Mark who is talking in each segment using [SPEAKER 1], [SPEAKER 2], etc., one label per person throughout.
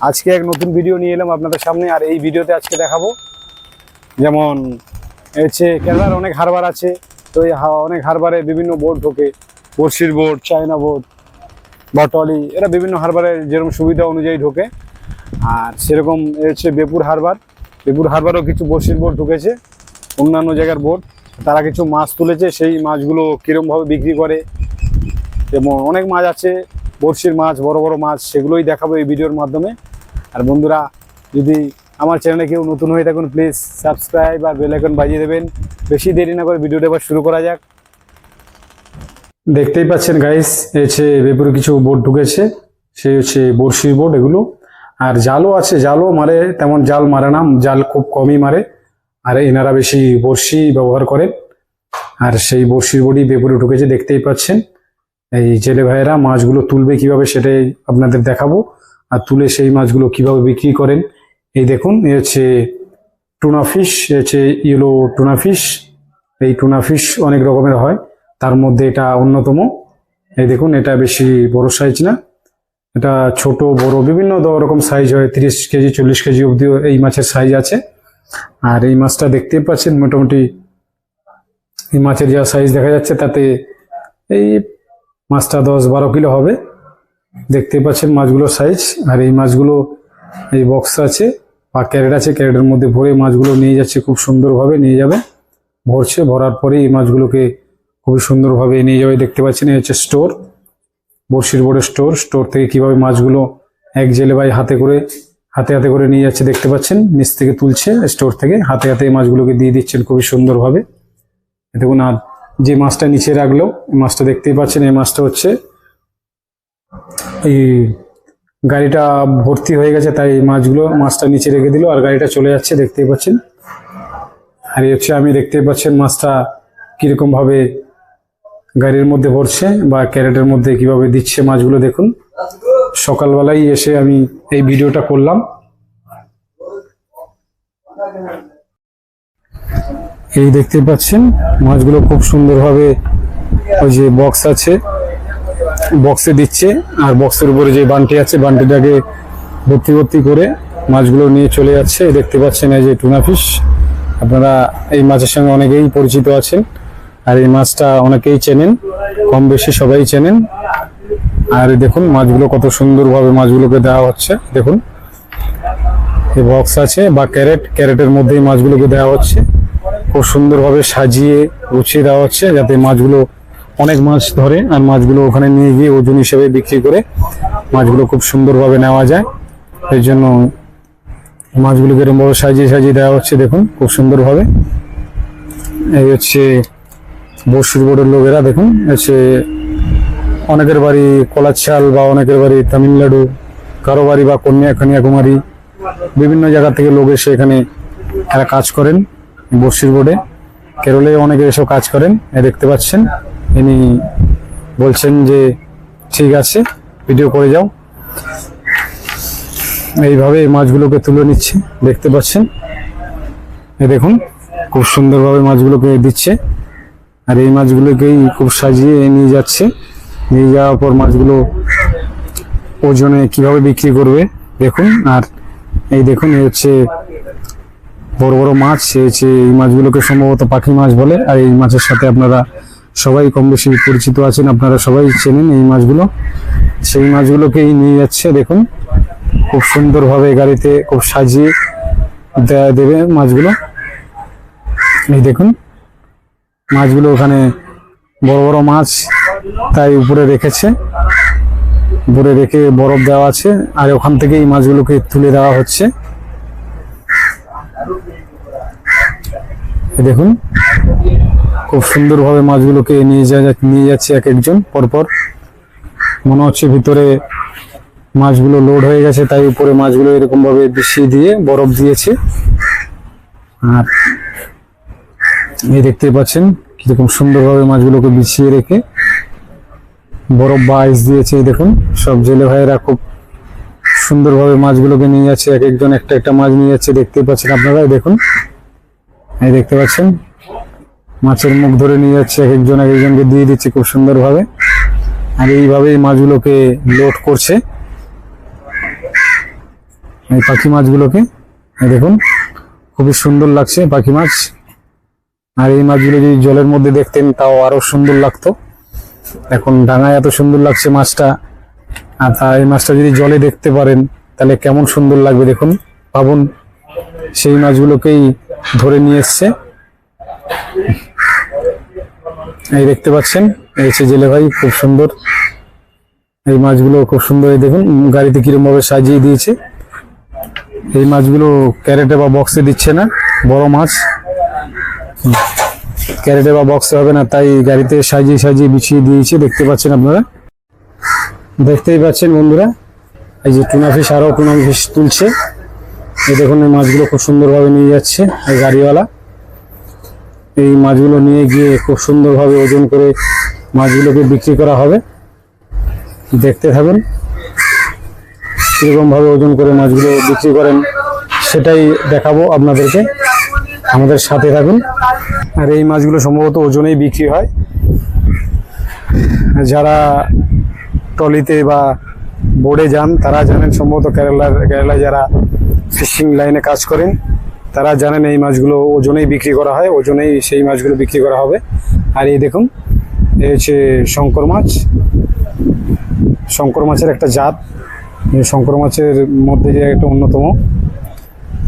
[SPEAKER 1] আজকে এক নতুন ভিডিও নিয়ে এলাম আপনাদের সামনে, আর এই ভিডিওতে আজকে দেখাবো। যেমন হচ্ছে কেরালার অনেক হারবার আছে, তো এই অনেক হারবারে বিভিন্ন বোর্ড ঢোকে। বর্ষির বোর্ড চায়না বোর্ড বা টলি এরা বিভিন্ন হারবারের যেরকম সুবিধা অনুযায়ী ঢোকে। আর সেরকম হচ্ছে বেপুর হারবার। বেপুর হারবারও কিছু বর্ষির বোর্ড ঢুকেছে, অন্যান্য জায়গার বোর্ড তারা কিছু মাছ তুলেছে, সেই মাছগুলো কীরমভাবে বিক্রি করে, এবং অনেক মাছ আছে। বড়শির মাছ, বড় বড় মাছ, সেগুলোই দেখাবো এই ভিডিওর মাধ্যমে। আর বন্ধুরা, যদি আমার চ্যানেলে কেউ নতুন হয়ে থাকুন প্লিজ সাবস্ক্রাইব আর বেল আইকন বাজিয়ে দেবেন। বেশি দেরি না করে ভিডিওটা এবার শুরু করা যাক। দেখতেই পাচ্ছেন গাইস হচ্ছে বেপুরে কিছু বোর্ড ঢুকেছে সে হচ্ছে বড়শির বোর্ড এগুলো। আর জালও আছে, জালও মারে, তেমন জাল মারে না, জাল খুব কমই মারে। আর এনারা বেশি বড়শি ব্যবহার করেন। আর সেই বড়শির বডি বেপুরে ঢুকেছে, দেখতেই পাচ্ছেন। এই জেলে ভাইয়েরা মাছগুলো তুলবে কীভাবে সেটাই আপনাদের দেখাবো। আর তুলে সেই মাছগুলো কীভাবে বিক্রি করেন, এই দেখুন এ হচ্ছে টুনা ফিশ এ হচ্ছে ইয়েলো টুনা ফিশ। এই টুনা ফিশ অনেক রকমের হয়, তার মধ্যে এটা অন্যতম। এই দেখুন, এটা বেশি বড় সাইজ না, এটা ছোট, বড়, বিভিন্ন রকম সাইজ হয়, তিরিশ কেজি, চল্লিশ কেজি অবধিও এই মাছের সাইজ আছে। আর এই মাছটা দেখতেই পাচ্ছেন, মোটামুটি এই মাছের যা সাইজ দেখা যাচ্ছে তাতে এই মাছটা দশ বারো কিলো হবে। দেখতে পাচ্ছেন মাছগুলোর সাইজ আর এই মাছগুলো এই বক্স আছে, বা ক্যারেট আছে। ক্যারেটের মধ্যে ভরে মাছগুলো নিয়ে যাচ্ছে, খুব সুন্দরভাবে নিয়ে যাবে। ভরছে, ভরার পরে এই মাছগুলোকে খুবই সুন্দরভাবে নিয়ে যাবে। দেখতে পাচ্ছেন, এই হচ্ছে স্টোর বর্ষির বোর্ডের স্টোর স্টোর থেকে কীভাবে মাছগুলো এক জেলে ভাই হাতে করে, হাতে হাতে করে নিয়ে যাচ্ছে দেখতে পাচ্ছেন। নিচ থেকে তুলছে স্টোর থেকে হাতে হাতে মাছগুলোকে দিয়ে দিচ্ছেন খুবই সুন্দরভাবে। দেখুন, আর যে মাছটা নিচে রাখল মাছটা দেখতেই পাচ্ছেন, এই মাছটা হচ্ছে এই গাড়িটা ভর্তি হয়ে গেছে, তাই এই মাছগুলো মাছটা নিচে রেখে দিল আর গাড়িটা চলে যাচ্ছে, দেখতেই পাচ্ছেন। আর এই হচ্ছে আমি দেখতেই পাচ্ছেন মাছটা কীরকম ভাবে গাড়ির মধ্যে ভরছে বা ক্যারেটের মধ্যে কীভাবে দিচ্ছে মাছগুলো দেখুন। সকালবেলায় এসে আমি এই ভিডিওটা করলাম। এই দেখতে পাচ্ছেন, মাছগুলো খুব সুন্দরভাবে ওই যে বক্স আছে বক্সে দিচ্ছে, আর বক্সের উপরে যে বান্টি আছে, বান্টিটাকে ভর্তি ভর্তি করে মাছগুলো নিয়ে চলে যাচ্ছে। দেখতে পাচ্ছেন এই যে টুনা ফিশ আপনারা এই মাছের সঙ্গে অনেকেই পরিচিত আছেন, আর এই মাছটা অনেকেই চেনেন, কম বেশি সবাই চেনেন। আর দেখুন, মাছগুলো কত সুন্দরভাবে মাছগুলোকে দেওয়া হচ্ছে, দেখুন। এই বক্স আছে, বা ক্যারেট, ক্যারেটের মধ্যেই মাছগুলোকে দেওয়া হচ্ছে। খুব সুন্দরভাবে সাজিয়ে গুছিয়ে দেওয়া হচ্ছে যাতে মাছগুলো অনেক মাছ ধরে আর মাছগুলো ওখানে নিয়ে গিয়ে ওজন হিসেবে বিক্রি করে মাছগুলো খুব সুন্দরভাবে নেওয়া যায়। এই জন্য মাছগুলোকে এরকম ভাবে সাজিয়ে সাজিয়ে দেওয়া হচ্ছে, দেখুন, খুব সুন্দরভাবে। এই হচ্ছে বসুর বোর্ডের লোকেরা, দেখুন হচ্ছে অনেকের বাড়ি কলাচ্ছাল বা অনেকের বাড়ি তামিলনাড়ু কারও বাড়ি বা কন্যা কন্যাকুমারী, বিভিন্ন জায়গা থেকে লোক এসে এখানে এরা কাজ করেন। বর্ষির বোর্ডে। কেরলে অনেকে এসব কাজ করেন, এ দেখতে পাচ্ছেন। ইনি বলছেন যে, ঠিক আছে, ভিডিও করে যাও। এইভাবে এই মাছগুলোকে তুলে নিচ্ছে, দেখতে পাচ্ছেন। এ দেখুন, খুব সুন্দরভাবে মাছগুলোকে দিচ্ছে। আর এই মাছগুলোকেই খুব সাজিয়ে নিয়ে যাচ্ছে। নিয়ে যাওয়ার পর মাছগুলো ওজনে কীভাবে বিক্রি করবে, দেখুন। আর এই দেখুন, এই হচ্ছে বড় বড় মাছ হচ্ছে এই মাছগুলোকে সম্ভবত পাখি মাছ বলে। আর এই মাছের সাথে আপনারা সবাই কম বেশি পরিচিত আছেন, আপনারা সবাই চেনেন এই মাছগুলো। সেই মাছগুলোকেই নিয়ে যাচ্ছে, দেখুন। খুব সুন্দরভাবে গাড়িতে খুব সাজিয়ে দেয়া দেবে মাছগুলো। এই দেখুন, মাছগুলো ওখানে বড় বড় মাছ তাই উপরে রেখেছে। উপরে রেখে বরফ দেওয়া আছে, আর ওখান থেকে এই মাছগুলোকে তুলে দেওয়া হচ্ছে। দেখুন, খুব সুন্দরভাবে মাছগুলোকে নিয়ে যা নিয়ে যাচ্ছে এক একজন পরপর। মনে হচ্ছে ভিতরে মাছগুলো লোড হয়ে গেছে, তাই উপরে মাছগুলো এরকম ভাবে বিছিয়ে দিয়ে বরফ দিয়েছে। আর এই দেখতে পাচ্ছেন, কীরকম সুন্দরভাবে মাছগুলোকে বিছিয়ে রেখে বরফ বা আইস দিয়েছে দেখুন। সব জেলে ভাইয়েরা খুব সুন্দরভাবে মাছগুলোকে নিয়ে যাচ্ছে, এক একজন একটা একটা মাছ নিয়ে যাচ্ছে, দেখতে পাচ্ছেন আপনারা দেখুন। এই দেখতে পাচ্ছেন? মাছের মুখ ধরে নিয়ে যাচ্ছে এক একজন এক একজনকে দিয়ে দিচ্ছে খুব সুন্দরভাবে। আর এইভাবে এই মাছগুলোকে লোড করছে। এই পাখি মাছগুলোকে দেখুন, খুবই সুন্দর লাগছে পাখি মাছ। আর এই মাছগুলো যদি জলের মধ্যে দেখতেন, তাও আরও সুন্দর লাগতো। এখন ডাঙায় এত সুন্দর লাগছে মাছটা। আর তা এই মাছটা যদি জলে দেখতে পারেন, তাহলে কেমন সুন্দর লাগবে দেখুন। ভাবুন সেই মাছগুলোকেই ধরে নিয়ে এসছে। এই দেখতে পাচ্ছেন, এই হচ্ছে জেলে ভাই, খুব সুন্দর। এই মাছগুলো খুব সুন্দর দেখুন, গাড়িতে কিরম ভাবে সাজিয়ে দিয়েছে। এই মাছগুলো ক্যারেটে বা বক্সে দিচ্ছে না, বড় মাছ। ক্যারেটে বা বক্সে হবে না, তাই গাড়িতে সাজিয়ে সাজিয়ে বিছিয়ে দিয়েছে, দেখতে পাচ্ছেন আপনারা। দেখতেই পাচ্ছেন বন্ধুরা, এই যে টুনা ফিশ আরও টুনা ফিশ তুলছে। এই দেখুন, এই মাছগুলো খুব সুন্দরভাবে নিয়ে যাচ্ছে গাড়িওয়ালা। এই মাছগুলো নিয়ে গিয়ে খুব সুন্দরভাবে ওজন করে মাছগুলোকে বিক্রি করা হবে। দেখতে থাকুন কীরকম ভাবে ওজন করে মাছগুলো বিক্রি করেন, সেটাই দেখাবো আপনাদেরকে। আমাদের সাথে থাকুন। আর এই মাছগুলো সম্ভবত ওজনেই বিক্রি হয়। যারা ট্রলিতে বা বোর্ডে যান, তারা জানেন সম্ভবত কেরালার কেরালায় যারা ফিশিং লাইনে কাজ করেন। তারা জানেন এই মাছগুলো ওজনেই বিক্রি করা হয়, ওজনেই সেই মাছগুলো বিক্রি করা হবে। আর এই দেখুন, এই হচ্ছে শঙ্কর মাছ। শঙ্কর মাছের একটা জাত। শঙ্কর মাছের মধ্যে যে একটা অন্যতম,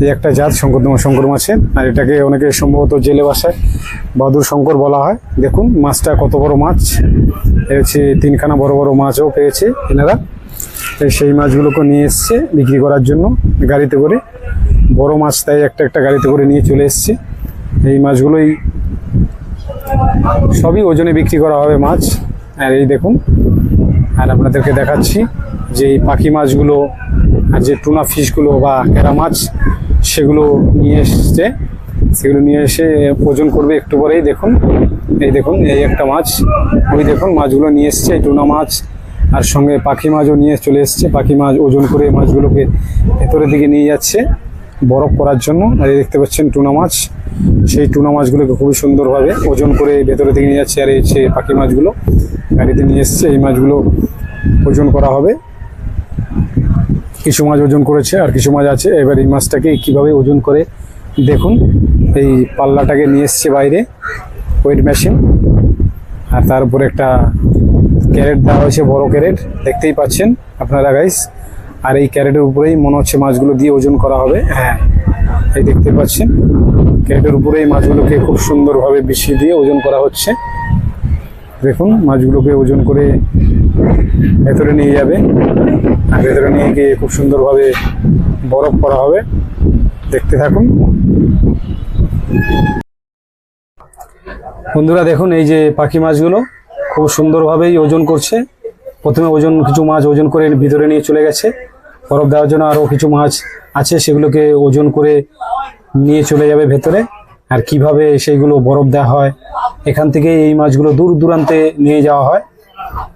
[SPEAKER 1] এই একটা জাত শঙ্কর শঙ্কর মাছের। আর এটাকে অনেকে সম্ভবত জেলে বাসায় বাদুর শঙ্কর বলা হয়। দেখুন, মাছটা কত বড় মাছ। এ হচ্ছে তিনখানা বড় বড় মাছও পেয়েছে এনারা। সেই মাছগুলোকে নিয়ে এসছে বিক্রি করার জন্য গাড়িতে করে। বড় মাছ তাই একটা একটা গাড়িতে করে নিয়ে চলে এসছে। এই মাছগুলোই সবই ওজনে বিক্রি করা হবে মাছ। আর এই দেখুন, আর আপনাদেরকে দেখাচ্ছি যে এই পাখি মাছগুলো আর যে টুনা ফিশগুলো বা কেরা মাছ, সেগুলো নিয়ে এসছে। সেগুলো নিয়ে এসে ওজন করবে একটু পরেই। দেখুন, এই দেখুন, এই একটা মাছ। ওই দেখুন, মাছগুলো নিয়ে এসছে, এই টুনা মাছ। আর সঙ্গে পাখি মাছও নিয়ে চলে এসছে। পাখি মাছ ওজন করে মাছগুলোকে ভেতরের দিকে নিয়ে যাচ্ছে বরফ করার জন্য। আর দেখতে পাচ্ছেন টুনা মাছ। সেই টুনা মাছগুলোকে খুবই সুন্দরভাবে ওজন করে ভেতরের দিকে নিয়ে যাচ্ছে। আর এই হচ্ছে পাখি মাছগুলো গাড়িতে নিয়ে এসছে। এই মাছগুলো ওজন করা হবে। কিছু মাছ ওজন করেছে আর কিছু মাছ আছে। এবার এই মাছটাকে কীভাবে ওজন করে দেখুন। এই পাল্লাটাকে নিয়ে এসছে বাইরে। ওয়েট মেশিন আর তার উপরে একটা ক্যারেট দেওয়া হয়েছে, বড় ক্যারেট। দেখতেই পাচ্ছেন আপনারা গাইস আর এই ক্যারেটের উপরেই মনে হচ্ছে মাছগুলো দিয়ে ওজন করা হবে। হ্যাঁ এই দেখতে পাচ্ছেন। ক্যারেটের উপরেই মাছগুলোকে খুব সুন্দরভাবে বিছিয়ে দিয়ে ওজন করা হচ্ছে। দেখুন, মাছগুলোকে ওজন করে ভেতরে নিয়ে যাবে। আর ভেতরে নিয়ে গিয়ে খুব সুন্দরভাবে বরফ করা হবে। দেখতে থাকুন। বন্ধুরা, দেখুন এই যে পাখি মাছগুলো। খুব সুন্দরভাবেই ওজন করছে। প্রথমে ওজন, কিছু মাছ ওজন করে ভিতরে নিয়ে চলে গেছে। বরফ দেওয়ার জন্য আরও কিছু মাছ আছে, সেগুলোকে ওজন করে নিয়ে চলে যাবে ভেতরে। আর কীভাবে সেইগুলো বরফ দেওয়া হয়, এখান থেকে এই মাছগুলো দূর দূরান্তে নিয়ে যাওয়া হয়।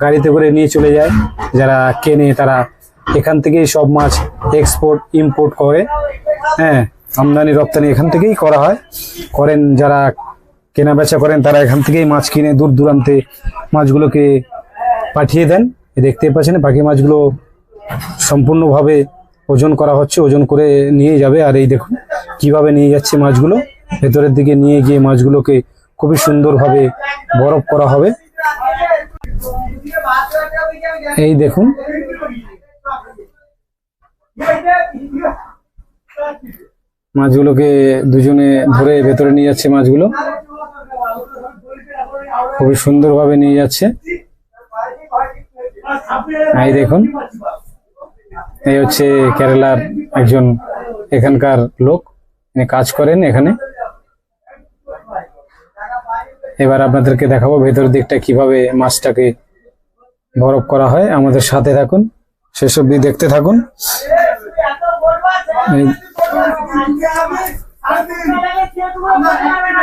[SPEAKER 1] গাড়িতে করে নিয়ে চলে যায়। যারা কেনে তারা এখান থেকেই সব মাছ এক্সপোর্ট ইম্পোর্ট করে। হ্যাঁ আমদানি রপ্তানি এখান থেকেই করা হয়। করেন যারা কেনা বেচা করেন, তারা এখান থেকেই মাছ কিনে দূর দূরান্তে মাছগুলোকে পাঠিয়ে দেন। দেখতে পাচ্ছেন, বাকি মাছগুলো সম্পূর্ণভাবে ওজন করা হচ্ছে, ওজন করে নিয়ে যাবে। আর এই দেখুন, কীভাবে নিয়ে যাচ্ছে মাছগুলো। ভেতরের দিকে নিয়ে গিয়ে মাছগুলোকে খুবই সুন্দরভাবে বরফ করা হবে। এই দেখুন, মাছগুলোকে দুজনে ধরে ভেতরে নিয়ে যাচ্ছে মাছগুলো। খুবই সুন্দরভাবে নিয়ে যাচ্ছে। এই দেখুন, এই হচ্ছে কেরালার একজন এখানকার লোক। কাজ করেন এখানে। এবার আপনাদেরকে দেখাবো ভেতর দিকটা কীভাবে মাছটাকে বরফ করা হয়। আমাদের সাথে থাকুন, শেষ অব্দি দেখতে থাকুন।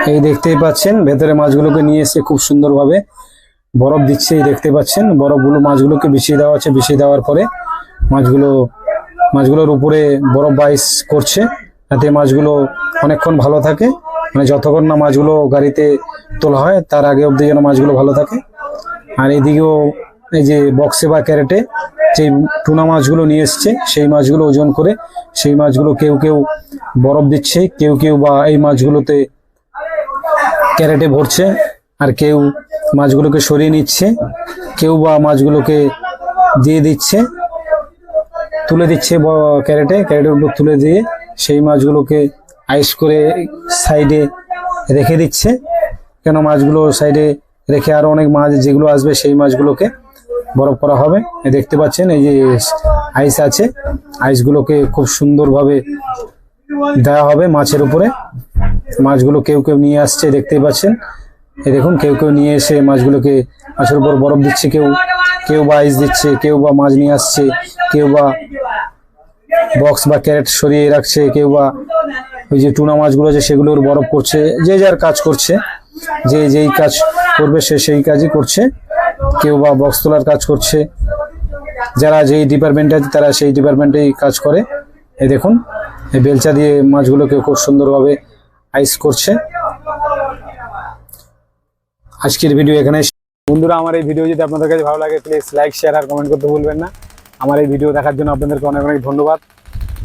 [SPEAKER 1] এই দেখতেই পাচ্ছেন। ভেতরে মাছগুলোকে নিয়ে এসে খুব সুন্দরভাবে বরফ দিচ্ছে দেখতে পাচ্ছেন। বরফগুলো মাছগুলোকে বিছিয়ে দেওয়া আছে বিছিয়ে দেওয়ার পরে মাছগুলো, মাছগুলোর উপরে বরফ বাইস করছে যাতে মাছগুলো অনেকক্ষণ ভালো থাকে। মানে যতক্ষণ না মাছগুলো গাড়িতে তোলা হয়, তার আগে অবধি যেন মাছগুলো ভালো থাকে। আর এইদিকেও এই যে বক্সে বা ক্যারেটে যে টুনা মাছগুলো নিয়ে এসছে, সেই মাছগুলো ওজন করে, সেই মাছগুলো কেউ কেউ বরফ দিচ্ছে। কেউ কেউ বা এই মাছগুলোতে ক্যারেটে ভরছে, আর কেউ মাছগুলোকে সরিয়ে নিচ্ছে, কেউ বা মাছগুলোকে দিয়ে দিচ্ছে, তুলে দিচ্ছে ক্যারেটে, ক্যারেটের উপর তুলে দিয়ে সেই মাছগুলোকে আইস করে সাইডে রেখে দিচ্ছে। কেন মাছগুলো সাইডে রেখে আরও অনেক মাছ যেগুলো আসবে সেই মাছগুলোকে বরফ করা হবে। দেখতে পাচ্ছেন, এই যে আইস আছে, আইসগুলোকে খুব সুন্দরভাবে দেওয়া হবে মাছের উপরে। মাছগুলো কেউ কেউ নিয়ে আসছে, দেখতেই পাচ্ছেন। এই দেখুন, কেউ কেউ নিয়ে এসে মাছগুলোকে মাছের উপর বরফ দিচ্ছে, কেউ কেউ বা আইস দিচ্ছে, কেউ বা মাছ নিয়ে আসছে, কেউ বা বক্স বা ক্যারেট সরিয়ে রাখছে, কেউ বা ওই যে টুনা মাছগুলো আছে, সেগুলোর বরফ করছে, যে যার কাজ করছে, যে যেই কাজ করবে, সে সেই কাজই করছে। কেউ বা বক্স তোলার কাজ করছে, যারা যেই ডিপার্টমেন্টে আছে, তারা সেই ডিপার্টমেন্টেই কাজ করে। এই দেখুন, এই বেলচা দিয়ে মাছগুলোকে খুব সুন্দরভাবে আইস করছে। আজকের ভিডিও এখানে বন্ধুরা, আমার এই ভিডিও যদি আপনাদের কাছে ভালো লাগে প্লিজ লাইক শেয়ার আর কমেন্ট করতে ভুলবেন না। আমার এই ভিডিও দেখার জন্য আপনাদেরকে অনেক অনেক ধন্যবাদ।